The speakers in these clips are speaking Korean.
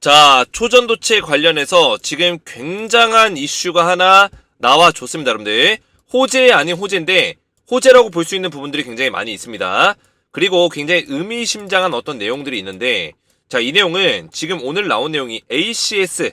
자, 초전도체 관련해서 지금 굉장한 이슈가 하나 나와줬습니다, 여러분들. 호재 아닌 호재인데, 호재라고 볼 수 있는 부분들이 굉장히 많이 있습니다. 그리고 굉장히 의미심장한 어떤 내용들이 있는데, 자, 이 내용은 지금 오늘 나온 내용이 ACS,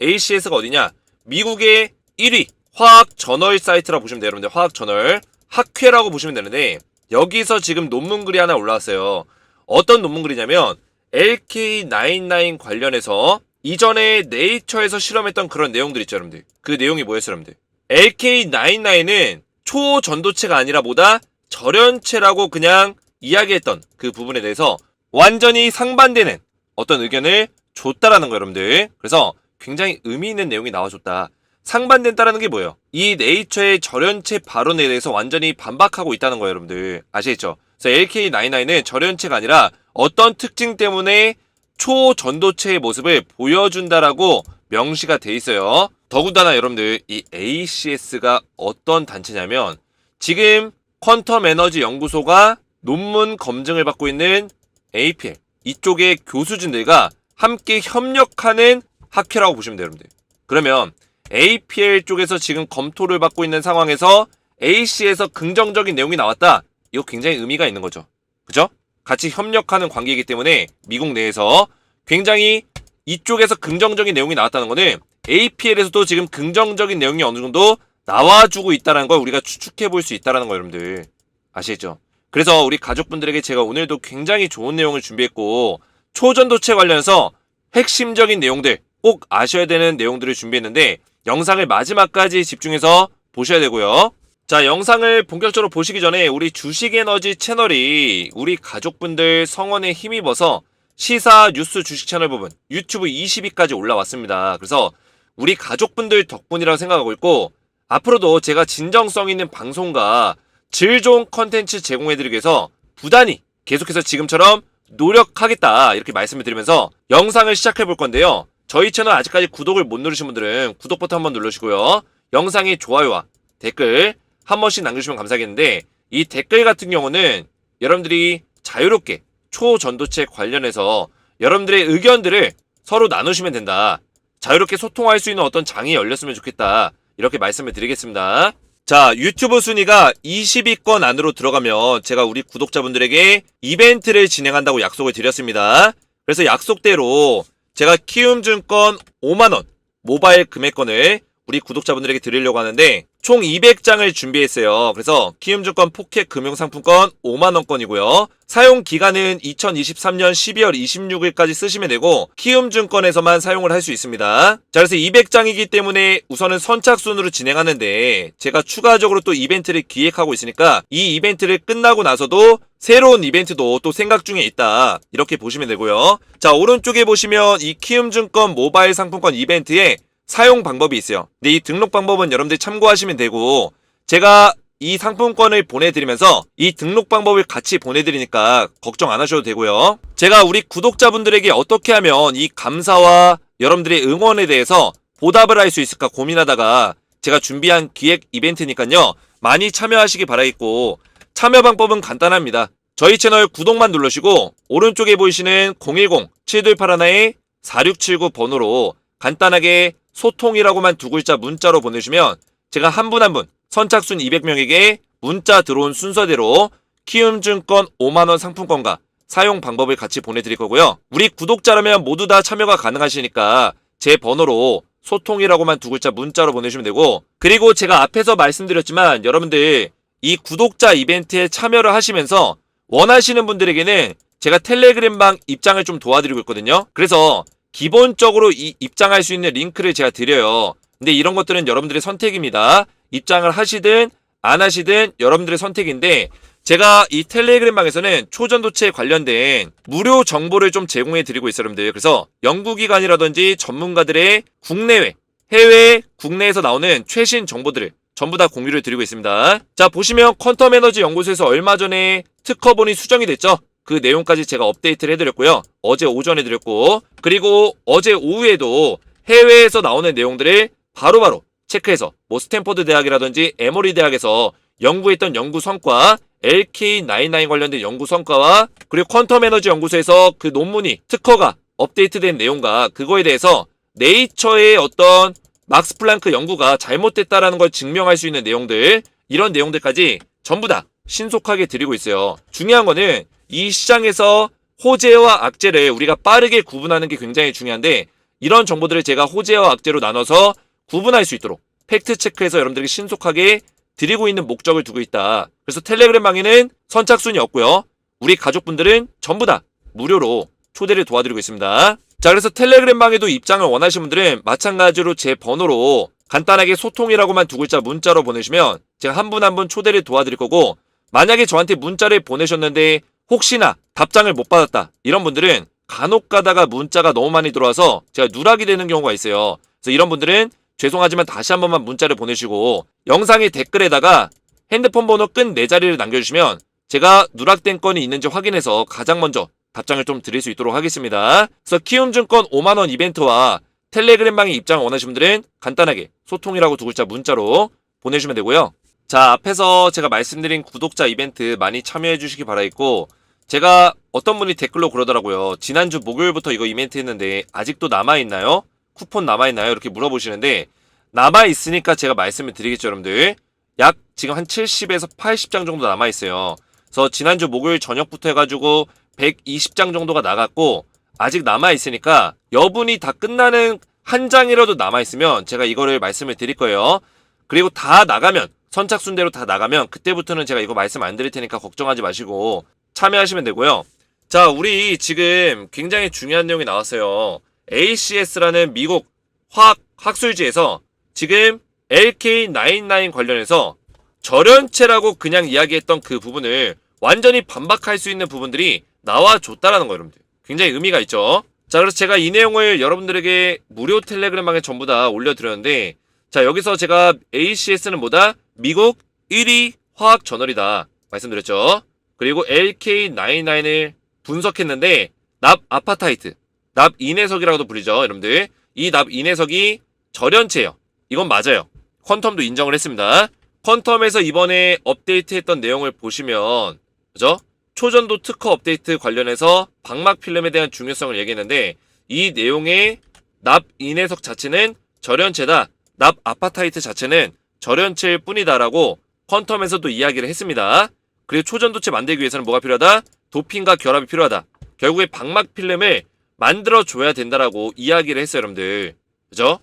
ACS가 어디냐? 미국의 1위 화학 저널 사이트라고 보시면 돼요, 여러분들. 화학 저널. 학회라고 보시면 되는데, 여기서 지금 논문글이 하나 올라왔어요. 어떤 논문글이냐면, LK99 관련해서 이전에 네이처에서 실험했던 그런 내용들 있죠, 여러분들. 그 내용이 뭐였어요, 여러분들? LK99는 초전도체가 아니라 보다 절연체라고 그냥 이야기했던 그 부분에 대해서 완전히 상반되는 어떤 의견을 줬다라는 거예요, 여러분들. 그래서 굉장히 의미 있는 내용이 나와줬다. 상반된다라는 게 뭐예요? 이 네이처의 절연체 발언에 대해서 완전히 반박하고 있다는 거예요, 여러분들. 아시겠죠? 그래서 LK99는 절연체가 아니라 어떤 특징 때문에 초전도체의 모습을 보여준다라고 명시가 돼 있어요. 더군다나 여러분들 이 ACS가 어떤 단체냐면 지금 퀀텀 에너지 연구소가 논문 검증을 받고 있는 APL 이쪽의 교수진들과 함께 협력하는 학회라고 보시면 돼요, 여러분들. 그러면 APL 쪽에서 지금 검토를 받고 있는 상황에서 AC에서 긍정적인 내용이 나왔다. 이거 굉장히 의미가 있는 거죠. 그죠? 같이 협력하는 관계이기 때문에 미국 내에서 굉장히 이쪽에서 긍정적인 내용이 나왔다는 거는 APL에서도 지금 긍정적인 내용이 어느 정도 나와주고 있다는 걸 우리가 추측해 볼 수 있다는 거 여러분들 아시겠죠? 그래서 우리 가족분들에게 제가 오늘도 굉장히 좋은 내용을 준비했고 초전도체 관련해서 핵심적인 내용들 꼭 아셔야 되는 내용들을 준비했는데 영상을 마지막까지 집중해서 보셔야 되고요. 자, 영상을 본격적으로 보시기 전에 우리 주식에너지 채널이 우리 가족분들 성원에 힘입어서 시사 뉴스 주식 채널 부분 유튜브 20위까지 올라왔습니다. 그래서 우리 가족분들 덕분이라고 생각하고 있고 앞으로도 제가 진정성 있는 방송과 질 좋은 컨텐츠 제공해드리기 위해서 부단히 계속해서 지금처럼 노력하겠다 이렇게 말씀을 드리면서 영상을 시작해 볼 건데요. 저희 채널 아직까지 구독을 못 누르신 분들은 구독 버튼 한번 누르시고요. 영상에 좋아요와 댓글 한 번씩 남겨주시면 감사하겠는데 이 댓글 같은 경우는 여러분들이 자유롭게 초전도체 관련해서 여러분들의 의견들을 서로 나누시면 된다. 자유롭게 소통할 수 있는 어떤 장이 열렸으면 좋겠다. 이렇게 말씀을 드리겠습니다. 자, 유튜브 순위가 20위권 안으로 들어가면 제가 우리 구독자분들에게 이벤트를 진행한다고 약속을 드렸습니다. 그래서 약속대로 제가 키움증권 5만원 모바일 금액권을 우리 구독자분들에게 드리려고 하는데 총 200장을 준비했어요. 그래서 키움증권 포켓 금융상품권 5만원권이고요. 사용 기간은 2023년 12월 26일까지 쓰시면 되고 키움증권에서만 사용을 할 수 있습니다. 자 그래서 200장이기 때문에 우선은 선착순으로 진행하는데 제가 추가적으로 또 이벤트를 기획하고 있으니까 이 이벤트를 끝나고 나서도 새로운 이벤트도 또 생각 중에 있다. 이렇게 보시면 되고요. 자 오른쪽에 보시면 이 키움증권 모바일 상품권 이벤트에 사용 방법이 있어요. 근데 이 등록 방법은 여러분들 참고하시면 되고 제가 이 상품권을 보내드리면서 이 등록 방법을 같이 보내드리니까 걱정 안 하셔도 되고요. 제가 우리 구독자분들에게 어떻게 하면 이 감사와 여러분들의 응원에 대해서 보답을 할 수 있을까 고민하다가 제가 준비한 기획 이벤트니까요. 많이 참여하시기 바라겠고 참여 방법은 간단합니다. 저희 채널 구독만 누르시고 오른쪽에 보이시는 010-7281-4679 번호로 간단하게 소통이라고만 두 글자 문자로 보내주시면 제가 한 분 한 분 선착순 200명에게 문자 들어온 순서대로 키움증권 5만원 상품권과 사용 방법을 같이 보내드릴 거고요. 우리 구독자라면 모두 다 참여가 가능하시니까 제 번호로 소통이라고만 두 글자 문자로 보내주시면 되고 그리고 제가 앞에서 말씀드렸지만 여러분들 이 구독자 이벤트에 참여를 하시면서 원하시는 분들에게는 제가 텔레그램방 입장을 좀 도와드리고 있거든요. 그래서 기본적으로 이 입장할 수 있는 링크를 제가 드려요. 근데 이런 것들은 여러분들의 선택입니다. 입장을 하시든 안 하시든 여러분들의 선택인데 제가 이 텔레그램 방에서는 초전도체 관련된 무료 정보를 좀 제공해 드리고 있어요, 여러분들. 그래서 연구기관이라든지 전문가들의 국내외, 해외, 국내에서 나오는 최신 정보들을 전부 다 공유를 드리고 있습니다. 자, 보시면 퀀텀 에너지 연구소에서 얼마 전에 특허본이 수정이 됐죠? 그 내용까지 제가 업데이트를 해드렸고요. 어제 오전에 드렸고, 그리고 어제 오후에도 해외에서 나오는 내용들을 바로바로 체크해서, 뭐 스탠퍼드 대학이라든지 에머리 대학에서 연구했던 연구 성과, LK99 관련된 연구 성과와 그리고 퀀텀 에너지 연구소에서 그 논문이 특허가 업데이트된 내용과 그거에 대해서 네이처의 어떤 막스 플랑크 연구가 잘못됐다라는 걸 증명할 수 있는 내용들 이런 내용들까지 전부 다 신속하게 드리고 있어요. 중요한 거는 이 시장에서 호재와 악재를 우리가 빠르게 구분하는 게 굉장히 중요한데 이런 정보들을 제가 호재와 악재로 나눠서 구분할 수 있도록 팩트 체크해서 여러분들에게 신속하게 드리고 있는 목적을 두고 있다. 그래서 텔레그램 방에는 선착순이 없고요. 우리 가족분들은 전부 다 무료로 초대를 도와드리고 있습니다. 자, 그래서 텔레그램 방에도 입장을 원하시는 분들은 마찬가지로 제 번호로 간단하게 소통이라고만 두 글자 문자로 보내시면 제가 한 분 한 분 초대를 도와드릴 거고 만약에 저한테 문자를 보내셨는데 혹시나 답장을 못 받았다 이런 분들은 간혹 가다가 문자가 너무 많이 들어와서 제가 누락이 되는 경우가 있어요. 그래서 이런 분들은 죄송하지만 다시 한 번만 문자를 보내시고 영상의 댓글에다가 핸드폰 번호 끝네 자리를 남겨주시면 제가 누락된 건이 있는지 확인해서 가장 먼저 답장을 좀 드릴 수 있도록 하겠습니다. 그래서 키움증권 5만원 이벤트와 텔레그램방에 입장 원하시는 분들은 간단하게 소통이라고 두 글자 문자로 보내주시면 되고요. 자, 앞에서 제가 말씀드린 구독자 이벤트 많이 참여해 주시기 바라겠고, 제가 어떤 분이 댓글로 그러더라고요. 지난주 목요일부터 이거 이벤트 했는데, 아직도 남아있나요? 쿠폰 남아있나요? 이렇게 물어보시는데, 남아있으니까 제가 말씀을 드리겠죠, 여러분들. 약 지금 한 70에서 80장 정도 남아있어요. 그래서 지난주 목요일 저녁부터 해가지고 120장 정도가 나갔고, 아직 남아있으니까 여분이 다 끝나는 한 장이라도 남아있으면 제가 이거를 말씀을 드릴 거예요. 그리고 다 나가면, 선착순대로 다 나가면 그때부터는 제가 이거 말씀 안 드릴 테니까 걱정하지 마시고 참여하시면 되고요. 자, 우리 지금 굉장히 중요한 내용이 나왔어요. ACS라는 미국 화학 학술지에서 지금 LK99 관련해서 절연체라고 그냥 이야기했던 그 부분을 완전히 반박할 수 있는 부분들이 나와줬다라는 거예요, 여러분들. 굉장히 의미가 있죠. 자, 그래서 제가 이 내용을 여러분들에게 무료 텔레그램방에 전부 다 올려드렸는데, 자, 여기서 제가 ACS는 뭐다? 미국 1위 화학 저널이다. 말씀드렸죠. 그리고 LK99을 분석했는데, 납 아파타이트, 납 인해석이라고도 불리죠, 여러분들. 이납 인해석이 절연체예요. 이건 맞아요. 퀀텀도 인정을 했습니다. 퀀텀에서 이번에 업데이트했던 내용을 보시면, 그죠? 초전도 특허 업데이트 관련해서 방막 필름에 대한 중요성을 얘기했는데 이 내용의 납 인해석 자체는 절연체다. 납 아파타이트 자체는 절연체일 뿐이다라고 퀀텀에서도 이야기를 했습니다. 그리고 초전도체 만들기 위해서는 뭐가 필요하다? 도핑과 결합이 필요하다. 결국에 방막 필름을 만들어 줘야 된다라고 이야기를 했어요, 여러분들. 그죠?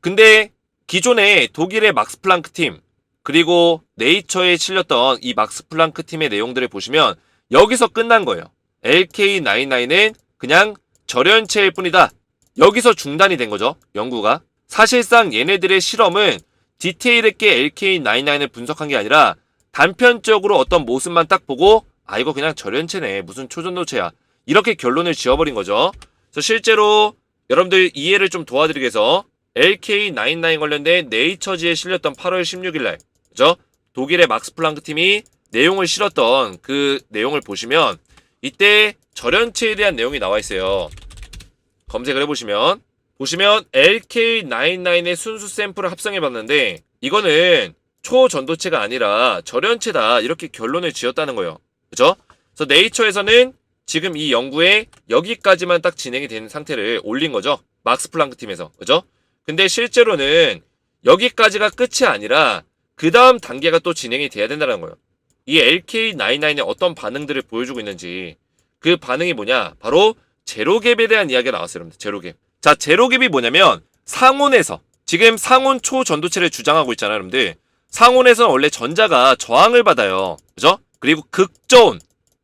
근데 기존에 독일의 막스 플랑크 팀 그리고 네이처에 실렸던 이 막스 플랑크 팀의 내용들을 보시면 여기서 끝난 거예요. LK99은 그냥 절연체일 뿐이다. 여기서 중단이 된 거죠. 연구가. 사실상 얘네들의 실험은 디테일 있게 LK99을 분석한 게 아니라 단편적으로 어떤 모습만 딱 보고 아 이거 그냥 절연체네. 무슨 초전도체야. 이렇게 결론을 지어버린 거죠. 그래서 실제로 여러분들 이해를 좀 도와드리기 위해서 LK99 관련된 네이처지에 실렸던 8월 16일 날 그죠? 독일의 막스 플랑크 팀이 내용을 실었던 그 내용을 보시면 이때 절연체에 대한 내용이 나와 있어요. 검색을 해보시면 보시면 LK99의 순수 샘플을 합성해 봤는데 이거는 초전도체가 아니라 절연체다 이렇게 결론을 지었다는 거예요. 그죠? 그래서 네이처에서는 지금 이 연구에 여기까지만 딱 진행이 된 상태를 올린 거죠. 막스 플랑크 팀에서. 그죠? 근데 실제로는 여기까지가 끝이 아니라 그 다음 단계가 또 진행이 돼야 된다는 거예요. 이 LK99의 어떤 반응들을 보여주고 있는지 그 반응이 뭐냐 바로 제로갭에 대한 이야기가 나왔어요 여러분들 제로갭 자 제로갭이 뭐냐면 상온에서 지금 상온 초전도체를 주장하고 있잖아요 여러분들 상온에서는 원래 전자가 저항을 받아요 그죠? 그리고 극저온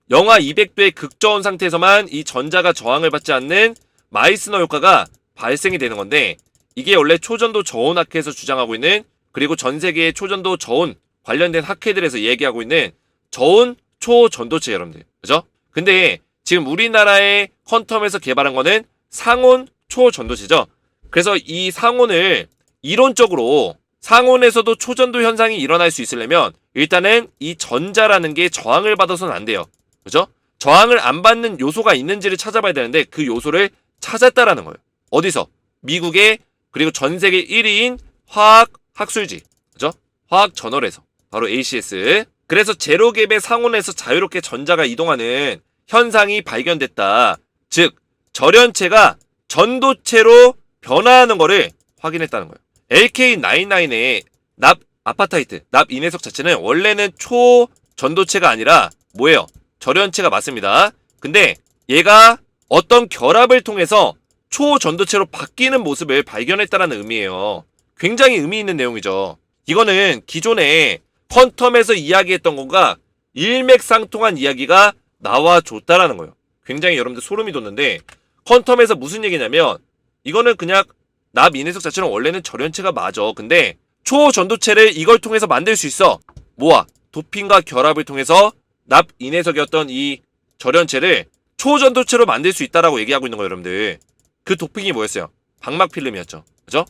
영하 200도의 극저온 상태에서만 이 전자가 저항을 받지 않는 마이스너 효과가 발생이 되는 건데 이게 원래 초전도 저온 학회에서 주장하고 있는 그리고 전 세계의 초전도 저온 관련된 학회들에서 얘기하고 있는 저온 초전도체 여러분들. 그죠? 근데 지금 우리나라의 퀀텀에서 개발한 거는 상온 초전도체죠. 그래서 이 상온을 이론적으로 상온에서도 초전도 현상이 일어날 수 있으려면 일단은 이 전자라는 게 저항을 받아서는 안 돼요. 그죠? 저항을 안 받는 요소가 있는지를 찾아봐야 되는데 그 요소를 찾았다라는 거예요. 어디서? 미국의 그리고 전 세계 1위인 화학 학술지. 그죠? 화학 저널에서. 바로 ACS. 그래서 제로갭의 상온에서 자유롭게 전자가 이동하는 현상이 발견됐다. 즉, 절연체가 전도체로 변화하는 거를 확인했다는 거예요. LK99의 납 아파타이트, 납 인해석 자체는 원래는 초 전도체가 아니라 뭐예요? 절연체가 맞습니다. 근데 얘가 어떤 결합을 통해서 초 전도체로 바뀌는 모습을 발견했다라는 의미예요. 굉장히 의미 있는 내용이죠. 이거는 기존에 퀀텀에서 이야기했던 것과 일맥상통한 이야기가 나와줬다라는 거예요. 굉장히 여러분들 소름이 돋는데 퀀텀에서 무슨 얘기냐면 이거는 그냥 납 인해석 자체는 원래는 절연체가 맞아. 근데 초전도체를 이걸 통해서 만들 수 있어. 뭐야? 도핑과 결합을 통해서 납 인해석이었던 이 절연체를 초전도체로 만들 수 있다라고 얘기하고 있는 거예요, 여러분들. 그 도핑이 뭐였어요? 방막 필름이었죠. 그죠?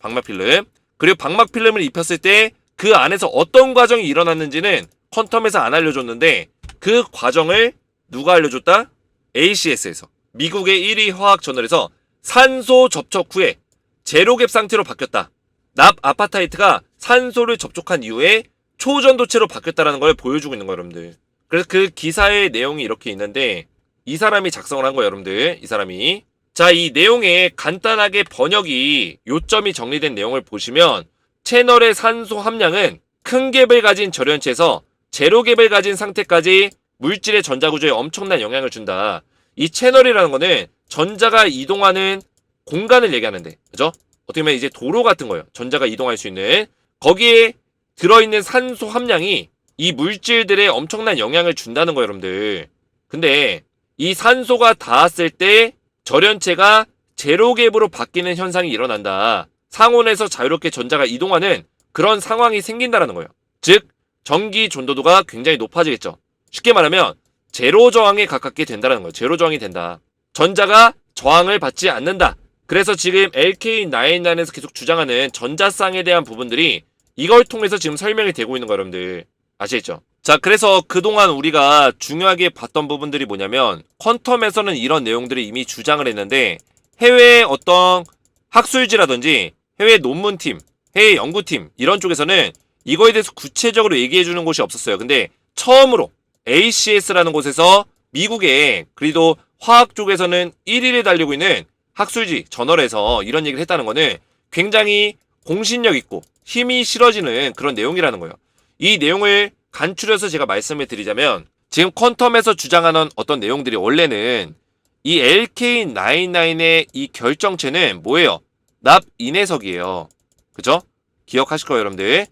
방막 필름. 그리고 방막 필름을 입혔을 때 그 안에서 어떤 과정이 일어났는지는 퀀텀에서 안 알려줬는데 그 과정을 누가 알려줬다? ACS에서 미국의 1위 화학 저널에서 산소 접촉 후에 제로갭 상태로 바뀌었다. 납 아파타이트가 산소를 접촉한 이후에 초전도체로 바뀌었다라는 걸 보여주고 있는 거예요, 여러분들. 그래서 그 기사의 내용이 이렇게 있는데 이 사람이 작성을 한 거예요, 여러분들. 이 사람이. 자, 이 내용에 간단하게 번역이 요점이 정리된 내용을 보시면 채널의 산소 함량은 큰 갭을 가진 절연체에서 제로 갭을 가진 상태까지 물질의 전자 구조에 엄청난 영향을 준다. 이 채널이라는 거는 전자가 이동하는 공간을 얘기하는데, 그죠? 어떻게 보면 이제 도로 같은 거예요. 전자가 이동할 수 있는 거기에 들어있는 산소 함량이 이 물질들에 엄청난 영향을 준다는 거예요, 여러분들. 근데 이 산소가 닿았을 때 절연체가 제로갭으로 바뀌는 현상이 일어난다. 상온에서 자유롭게 전자가 이동하는 그런 상황이 생긴다라는 거예요. 즉, 전기 전도도가 굉장히 높아지겠죠. 쉽게 말하면 제로 저항에 가깝게 된다는 거예요. 제로 저항이 된다. 전자가 저항을 받지 않는다. 그래서 지금 LK99에서 계속 주장하는 전자쌍에 대한 부분들이 이걸 통해서 지금 설명이 되고 있는 거 여러분들 아시겠죠? 자, 그래서 그동안 우리가 중요하게 봤던 부분들이 뭐냐면 퀀텀에서는 이런 내용들을 이미 주장을 했는데 해외 어떤 학술지라든지 해외 논문팀, 해외 연구팀 이런 쪽에서는 이거에 대해서 구체적으로 얘기해 주는 곳이 없었어요. 근데 처음으로 ACS라는 곳에서 미국의 그래도 화학 쪽에서는 1위를 달리고 있는 학술지 저널에서 이런 얘기를 했다는 거는 굉장히 공신력 있고 힘이 실어지는 그런 내용이라는 거예요. 이 내용을 간추려서 제가 말씀을 드리자면 지금 퀀텀에서 주장하는 어떤 내용들이 원래는 이 LK99의 이 결정체는 뭐예요? 납 인해석이에요. 그죠? 기억하실 거예요, 여러분들.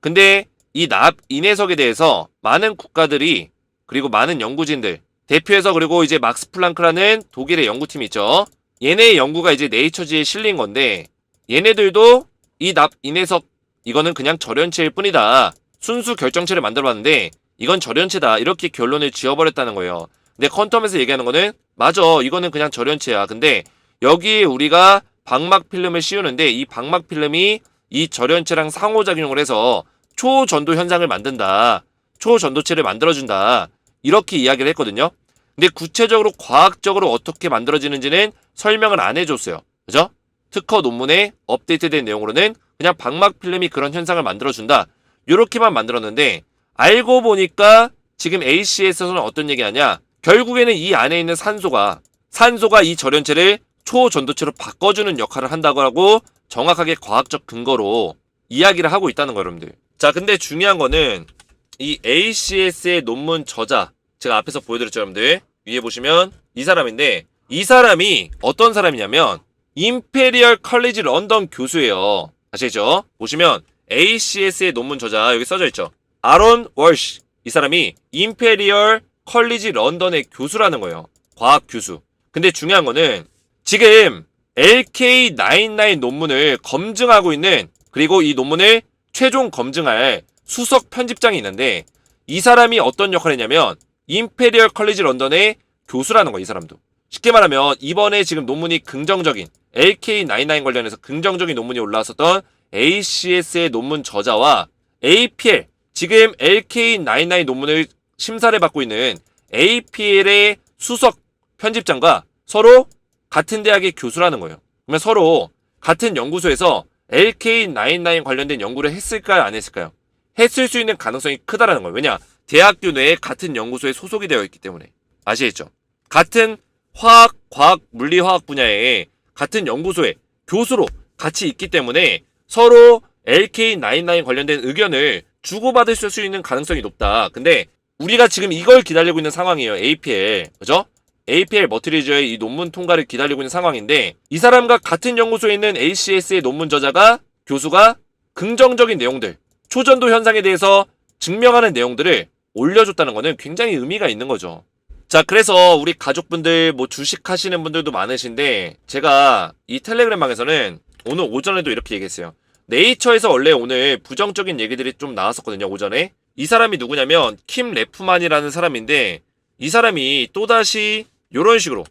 근데 이 납 인해석에 대해서 많은 국가들이 그리고 많은 연구진들 대표해서 그리고 이제 막스 플랑크라는 독일의 연구팀이 있죠. 얘네의 연구가 이제 네이처지에 실린 건데 얘네들도 이납 인해석 이거는 그냥 절연체일 뿐이다. 순수 결정체를 만들어 봤는데 이건 절연체다. 이렇게 결론을 지어버렸다는 거예요. 근데 퀀텀에서 얘기하는 거는 맞아. 이거는 그냥 절연체야. 근데 여기에 우리가 방막 필름을 씌우는데 이 방막 필름이 이 절연체랑 상호작용을 해서 초전도 현상을 만든다. 초전도체를 만들어준다. 이렇게 이야기를 했거든요. 근데 구체적으로 과학적으로 어떻게 만들어지는지는 설명을 안 해줬어요. 그죠? 특허 논문에 업데이트된 내용으로는 그냥 방막 필름이 그런 현상을 만들어준다. 이렇게만 만들었는데 알고 보니까 지금 AC에서는 어떤 얘기하냐? 결국에는 이 안에 있는 산소가 산소가 이 절연체를 초전도체로 바꿔주는 역할을 한다고 하고 정확하게 과학적 근거로 이야기를 하고 있다는 거 여러분들. 자, 근데 중요한 거는 이 ACS의 논문 저자 제가 앞에서 보여드렸죠, 여러분들. 위에 보시면 이 사람인데 이 사람이 어떤 사람이냐면 임페리얼 컬리지 런던 교수예요. 아시죠? 보시면 ACS의 논문 저자 여기 써져 있죠. 아론 월시 이 사람이 임페리얼 컬리지 런던의 교수라는 거예요. 과학 교수. 근데 중요한 거는 지금 LK99 논문을 검증하고 있는 그리고 이 논문을 최종 검증할 수석 편집장이 있는데 이 사람이 어떤 역할을 했냐면 임페리얼 컬리지 런던의 교수라는 거예요. 이 사람도. 쉽게 말하면 이번에 지금 논문이 긍정적인 LK99 관련해서 긍정적인 논문이 올라왔었던 ACS의 논문 저자와 APL 지금 LK99 논문을 심사를 받고 있는 APL의 수석 편집장과 서로 같은 대학의 교수라는 거예요. 그러면 서로 같은 연구소에서 LK99 관련된 연구를 했을까요? 안 했을까요? 했을 수 있는 가능성이 크다라는 거예요. 왜냐? 대학교 내에 같은 연구소에 소속이 되어 있기 때문에. 아시겠죠? 같은 화학, 과학, 물리화학 분야에 같은 연구소에 교수로 같이 있기 때문에 서로 LK99 관련된 의견을 주고받을 수 있는 가능성이 높다. 근데 우리가 지금 이걸 기다리고 있는 상황이에요. APL. 그죠? APL 머트리저의 이 논문 통과를 기다리고 있는 상황인데 이 사람과 같은 연구소에 있는 ACS의 논문 저자가 교수가 긍정적인 내용들, 초전도 현상에 대해서 증명하는 내용들을 올려줬다는 거는 굉장히 의미가 있는 거죠. 자, 그래서 우리 가족분들 뭐 주식 하시는 분들도 많으신데 제가 이 텔레그램방에서는 오늘 오전에도 이렇게 얘기했어요. 네이처에서 원래 오늘 부정적인 얘기들이 좀 나왔었거든요, 오전에. 이 사람이 누구냐면 킴 레프만이라는 사람인데 이 사람이 또다시 이런 식으로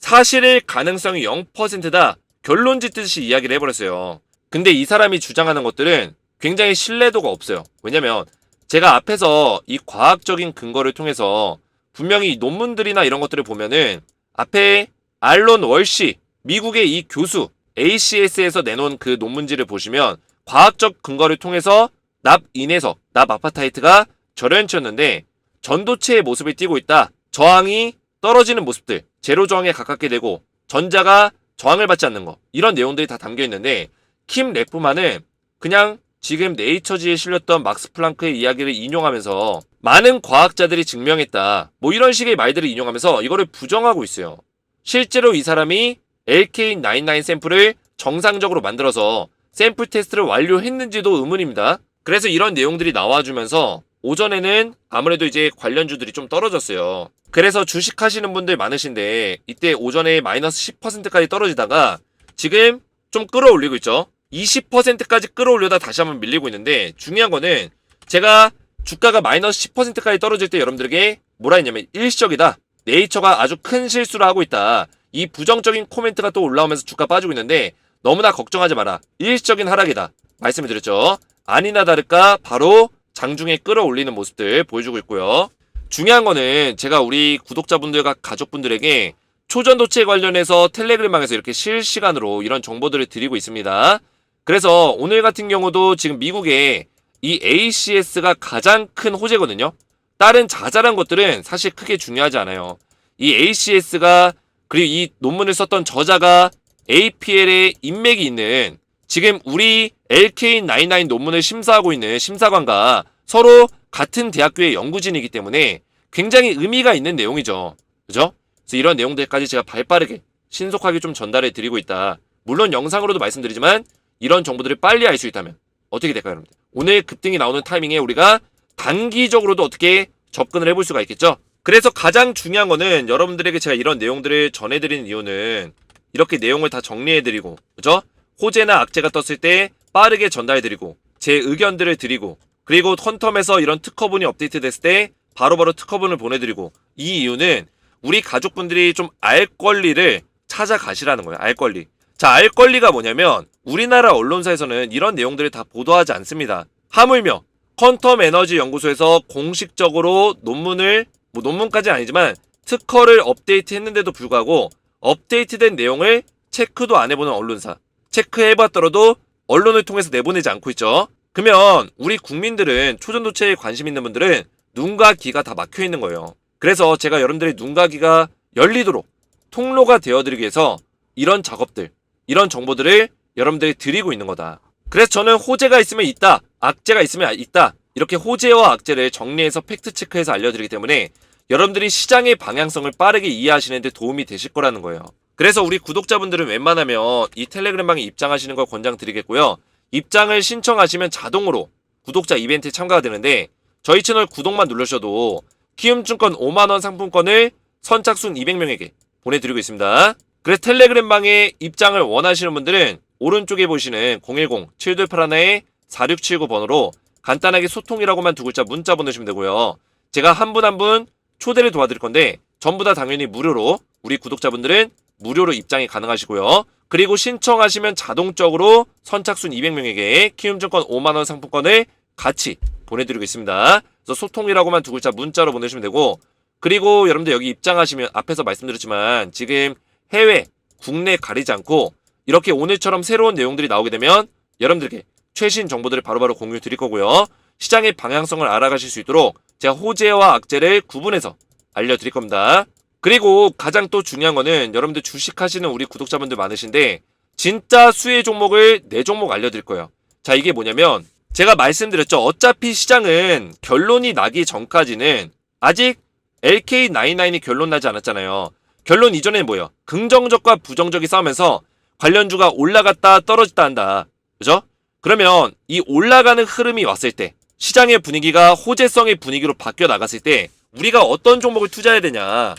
사실일 가능성이 0%다 결론 짓듯이 이야기를 해버렸어요. 근데 이 사람이 주장하는 것들은 굉장히 신뢰도가 없어요. 왜냐면 제가 앞에서 이 과학적인 근거를 통해서 분명히 이 논문들이나 이런 것들을 보면은 앞에 알론 월시 미국의 이 교수 ACS에서 내놓은 그 논문지를 보시면 과학적 근거를 통해서 납인해서 납아파타이트가 절연치였는데 전도체의 모습을 띠고 있다. 저항이 떨어지는 모습들, 제로 저항에 가깝게 되고 전자가 저항을 받지 않는 거 이런 내용들이 다 담겨 있는데 킴 레프만은 그냥 지금 네이처지에 실렸던 막스 플랑크의 이야기를 인용하면서 많은 과학자들이 증명했다. 뭐 이런 식의 말들을 인용하면서 이거를 부정하고 있어요. 실제로 이 사람이 LK99 샘플을 정상적으로 만들어서 샘플 테스트를 완료했는지도 의문입니다. 그래서 이런 내용들이 나와주면서 오전에는 아무래도 이제 관련주들이 좀 떨어졌어요. 그래서 주식 하시는 분들 많으신데 이때 오전에 마이너스 10%까지 떨어지다가 지금 좀 끌어올리고 있죠. 20%까지 끌어올려다 다시 한번 밀리고 있는데 중요한 거는 제가 주가가 마이너스 10%까지 떨어질 때 여러분들에게 뭐라 했냐면 일시적이다. 네이처가 아주 큰 실수를 하고 있다. 이 부정적인 코멘트가 또 올라오면서 주가 빠지고 있는데 너무나 걱정하지 마라. 일시적인 하락이다. 말씀을 드렸죠. 아니나 다를까 바로 장중에 끌어올리는 모습들 보여주고 있고요. 중요한 거는 제가 우리 구독자분들과 가족분들에게 초전도체 관련해서 텔레그램방에서 이렇게 실시간으로 이런 정보들을 드리고 있습니다. 그래서 오늘 같은 경우도 지금 미국에 이 ACS가 가장 큰 호재거든요. 다른 자잘한 것들은 사실 크게 중요하지 않아요. 이 ACS가 그리고 이 논문을 썼던 저자가 APL에 인맥이 있는 지금 우리 LK99 논문을 심사하고 있는 심사관과 서로 같은 대학교의 연구진이기 때문에 굉장히 의미가 있는 내용이죠. 그죠? 그래서 이런 내용들까지 제가 발 빠르게 신속하게 좀 전달해 드리고 있다. 물론 영상으로도 말씀드리지만 이런 정보들을 빨리 알 수 있다면 어떻게 될까요, 여러분들? 오늘 급등이 나오는 타이밍에 우리가 단기적으로도 어떻게 접근을 해볼 수가 있겠죠? 그래서 가장 중요한 거는 여러분들에게 제가 이런 내용들을 전해드리는 이유는 이렇게 내용을 다 정리해드리고, 그죠? 호재나 악재가 떴을 때 빠르게 전달해드리고, 제 의견들을 드리고, 그리고 컨텀에서 이런 특허분이 업데이트 됐을 때 바로 바로 특허분을 보내드리고, 이 이유는 우리 가족분들이 좀 알 권리를 찾아가시라는 거예요. 알 권리. 자, 알 권리가 뭐냐면 우리나라 언론사에서는 이런 내용들을 다 보도하지 않습니다. 하물며 퀀텀 에너지 연구소에서 공식적으로 논문을 뭐 논문까지는 아니지만 특허를 업데이트 했는데도 불구하고 업데이트된 내용을 체크도 안 해보는 언론사. 체크해봤더라도 언론을 통해서 내보내지 않고 있죠. 그러면 우리 국민들은 초전도체에 관심 있는 분들은 눈과 귀가 다 막혀 있는 거예요. 그래서 제가 여러분들의 눈과 귀가 열리도록 통로가 되어드리기 위해서 이런 작업들, 이런 정보들을 여러분들이 드리고 있는 거다. 그래서 저는 호재가 있으면 있다, 악재가 있으면 있다. 이렇게 호재와 악재를 정리해서 팩트 체크해서 알려드리기 때문에 여러분들이 시장의 방향성을 빠르게 이해하시는 데 도움이 되실 거라는 거예요. 그래서 우리 구독자분들은 웬만하면 이 텔레그램방에 입장하시는 걸 권장드리겠고요. 입장을 신청하시면 자동으로 구독자 이벤트에 참가가 되는데 저희 채널 구독만 누르셔도 키움증권 5만원 상품권을 선착순 200명에게 보내드리고 있습니다. 그래서 텔레그램 방에 입장을 원하시는 분들은 오른쪽에 보시는 010-7281-4679 번호로 간단하게 소통이라고만 두 글자 문자 보내시면 되고요. 제가 한 분 한 분 초대를 도와드릴 건데 전부 다 당연히 무료로 우리 구독자분들은 무료로 입장이 가능하시고요. 그리고 신청하시면 자동적으로 선착순 200명에게 키움증권 5만원 상품권을 같이 보내드리고 있습니다. 그래서 소통이라고만 두 글자 문자로 보내시면 되고 그리고 여러분들 여기 입장하시면 앞에서 말씀드렸지만 지금 해외, 국내 가리지 않고 이렇게 오늘처럼 새로운 내용들이 나오게 되면 여러분들께 최신 정보들을 바로바로 공유 드릴 거고요. 시장의 방향성을 알아가실 수 있도록 제가 호재와 악재를 구분해서 알려드릴 겁니다. 그리고 가장 또 중요한 거는 여러분들 주식하시는 우리 구독자분들 많으신데 진짜 수혜 종목을 네 종목 알려드릴 거예요. 자 이게 뭐냐면 제가 말씀드렸죠. 어차피 시장은 결론이 나기 전까지는 아직 LK99이 결론 나지 않았잖아요. 결론 이전에는 뭐예요? 긍정적과 부정적이 싸우면서 관련주가 올라갔다 떨어졌다 한다. 그죠? 그러면 이 올라가는 흐름이 왔을 때 시장의 분위기가 호재성의 분위기로 바뀌어 나갔을 때 우리가 어떤 종목을 투자해야 되냐?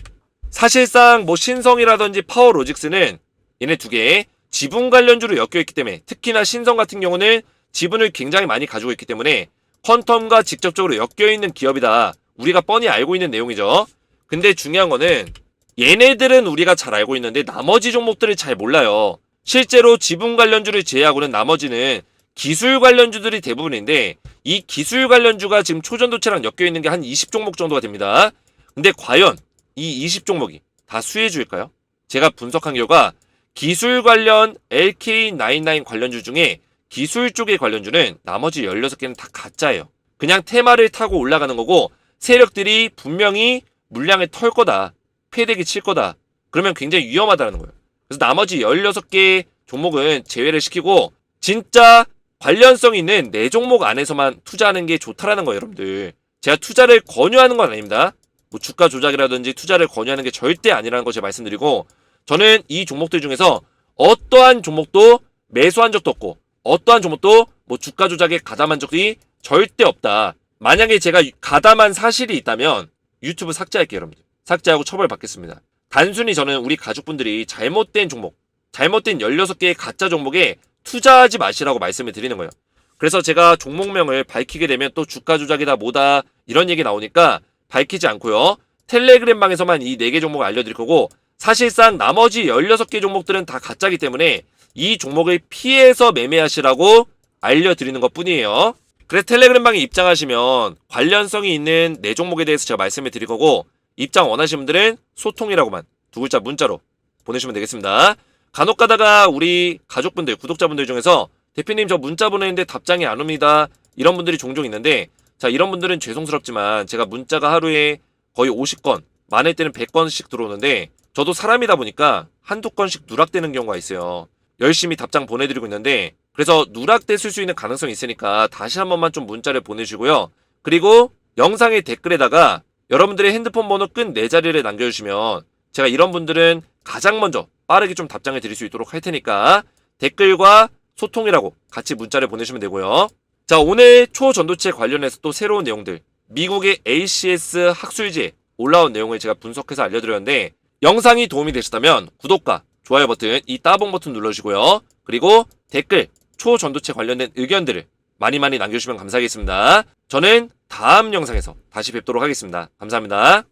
사실상 뭐 신성이라든지 파워 로직스는 얘네 두개 지분 관련주로 엮여 있기 때문에 특히나 신성 같은 경우는 지분을 굉장히 많이 가지고 있기 때문에 퀀텀과 직접적으로 엮여 있는 기업이다. 우리가 뻔히 알고 있는 내용이죠. 근데 중요한 거는 얘네들은 우리가 잘 알고 있는데 나머지 종목들을 잘 몰라요. 실제로 지분 관련주를 제외하고는 나머지는 기술 관련주들이 대부분인데 이 기술 관련주가 지금 초전도체랑 엮여 있는 게 한 20종목 정도가 됩니다. 근데 과연 이 20종목이 다 수혜주일까요? 제가 분석한 결과 기술 관련 LK99 관련주 중에 기술 쪽의 관련주는 나머지 16개는 다 가짜예요. 그냥 테마를 타고 올라가는 거고 세력들이 분명히 물량을 털 거다. 패대기 칠 거다. 그러면 굉장히 위험하다는 거예요. 그래서 나머지 16개 종목은 제외를 시키고 진짜 관련성 있는 네 종목 안에서만 투자하는 게 좋다라는 거예요, 여러분들. 제가 투자를 권유하는 건 아닙니다. 뭐 주가 조작이라든지 투자를 권유하는 게 절대 아니라는 거 제가 말씀드리고 저는 이 종목들 중에서 어떠한 종목도 매수한 적도 없고 어떠한 종목도 뭐 주가 조작에 가담한 적이 절대 없다. 만약에 제가 가담한 사실이 있다면 유튜브 삭제할게요, 여러분들. 삭제하고 처벌받겠습니다. 단순히 저는 우리 가족분들이 잘못된 종목, 잘못된 16개의 가짜 종목에 투자하지 마시라고 말씀을 드리는 거예요. 그래서 제가 종목명을 밝히게 되면 또 주가 조작이다 뭐다 이런 얘기 나오니까 밝히지 않고요. 텔레그램 방에서만 이 4개 종목을 알려드릴 거고 사실상 나머지 16개 종목들은 다 가짜기 때문에 이 종목을 피해서 매매하시라고 알려드리는 것 뿐이에요. 그래서 텔레그램 방에 입장하시면 관련성이 있는 네 종목에 대해서 제가 말씀을 드릴 거고 입장 원하시는 분들은 소통이라고만 두 글자 문자로 보내시면 되겠습니다. 간혹 가다가 우리 가족분들, 구독자분들 중에서 대표님 저 문자 보내는데 답장이 안 옵니다. 이런 분들이 종종 있는데 자 이런 분들은 죄송스럽지만 제가 문자가 하루에 거의 50건, 많을 때는 100건씩 들어오는데 저도 사람이다 보니까 한두 건씩 누락되는 경우가 있어요. 열심히 답장 보내드리고 있는데 그래서 누락됐을 수 있는 가능성이 있으니까 다시 한 번만 좀 문자를 보내주고요. 그리고 영상의 댓글에다가 여러분들의 핸드폰 번호 끝네 자리를 남겨주시면 제가 이런 분들은 가장 먼저 빠르게 좀 답장을 드릴 수 있도록 할 테니까 댓글과 소통이라고 같이 문자를 보내주시면 되고요. 자 오늘 초전도체 관련해서 또 새로운 내용들 미국의 ACS 학술지에 올라온 내용을 제가 분석해서 알려드렸는데 영상이 도움이 되셨다면 구독과 좋아요 버튼 이 따봉 버튼 눌러주시고요. 그리고 댓글 초전도체 관련된 의견들을 많이 많이 남겨주시면 감사하겠습니다. 저는 다음 영상에서 다시 뵙도록 하겠습니다. 감사합니다.